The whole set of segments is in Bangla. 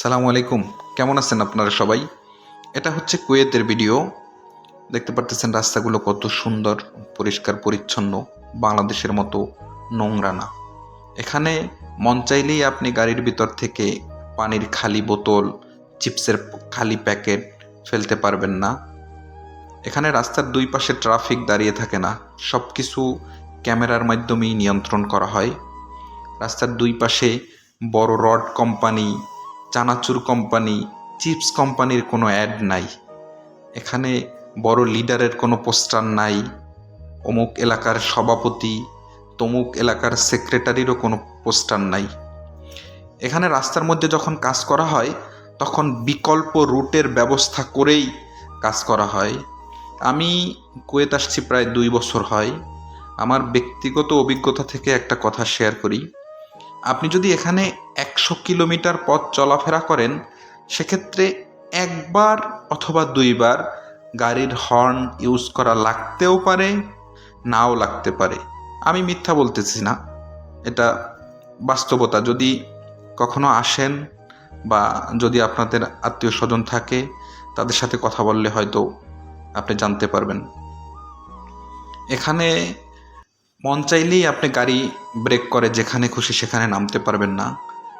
সালামু আলাইকুম। কেমন আছেন আপনারা সবাই? এটা হচ্ছে কুয়েতের ভিডিও। দেখতে পারতেছেন রাস্তাগুলো কত সুন্দর, পরিষ্কার, পরিচ্ছন্ন, বাংলাদেশের মতো নোংরা না। এখানে মন চাইলেই আপনি গাড়ির ভিতর থেকে পানির খালি বোতল, চিপসের খালি প্যাকেট ফেলতে পারবেন না। এখানে রাস্তার দুই পাশে ট্রাফিক দাঁড়িয়ে থাকে না। সব কিছু ক্যামেরার মাধ্যমেই নিয়ন্ত্রণ করা হয়। রাস্তার দুই পাশে বড় রড কোম্পানি চানাচুর কোম্পানি, চিপস কোম্পানির কোনো অ্যাড নাই। এখানে বড় লিডারের কোনো পোস্টার নাই। অমুক এলাকার সভাপতি, তমুক এলাকার সেক্রেটারিরও কোনো পোস্টার নাই। এখানে রাস্তার মধ্যে যখন কাজ করা হয়, তখন বিকল্প রুটের ব্যবস্থা করেই কাজ করা হয়। আমি কুয়েত আসছি প্রায় দুই বছর হয়। আমার ব্যক্তিগত অভিজ্ঞতা থেকে একটা কথা শেয়ার করি। আপনি যদি এখানে একশো কিলোমিটার পথ চলাফেরা করেন, সেক্ষেত্রে একবার অথবা দুইবার গাড়ির হর্ন ইউজ করা লাগতেও পারে, নাও লাগতে পারে। আমি মিথ্যা বলতেছি না। এটা বাস্তবতা। যদি কখনো আসেন বা যদি আপনাদের আত্মীয় স্বজন থাকে, তাদের সাথে কথা বললে হয়তো আপনি জানতে পারবেন। এখানে মন চাইলেই আপনি গাড়ি ব্রেক করে যেখানে খুশি সেখানে নামতে পারবেন না।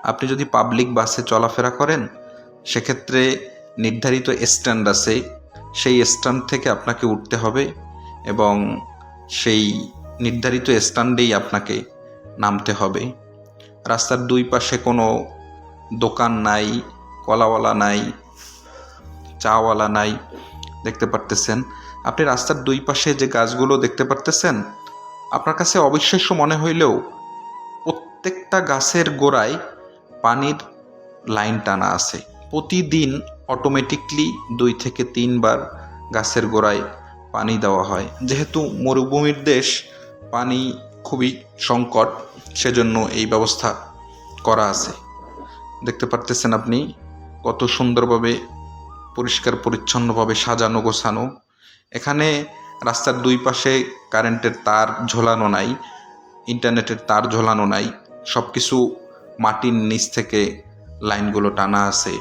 আপনি যদি পাবলিক বাসে চলাফেরা করেন, সেক্ষেত্রে নির্ধারিত স্ট্যান্ড আছে। সেই স্ট্যান্ড থেকে আপনাকে উঠতে হবে এবং সেই নির্ধারিত স্ট্যান্ডেই আপনাকে নামতে হবে। রাস্তার দুই পাশে কোনো দোকান নাই, কলাওয়ালা নাই, চাওয়ালা নাই, দেখতে পারতেছেন। আপনি রাস্তার দুই পাশে যে গাছগুলো দেখতে পারতেছেন আপনার কাছে অবিশ্বাস্য মনে হইলেও প্রত্যেকটা গাছের গোড়ায় পানির লাইন টানা আছে। প্রতিদিন অটোমেটিকলি দুই থেকে তিনবার গাছের গোড়ায় পানি দেওয়া হয়। যেহেতু মরুভূমির দেশ, পানি খুবই সংকট, সেজন্য এই ব্যবস্থা করা আছে। দেখতে পারতেছেন আপনি কত সুন্দরভাবে পরিষ্কার পরিচ্ছন্নভাবে সাজানো গোছানো এখানে রাস্তার দুই পাশে কারেন্টের তার ঝোলানো নাই, ইন্টারনেটের তার ঝোলানো নাই সব কিছু মাটির নিচ থেকে লাইনগুলো টানা আছে।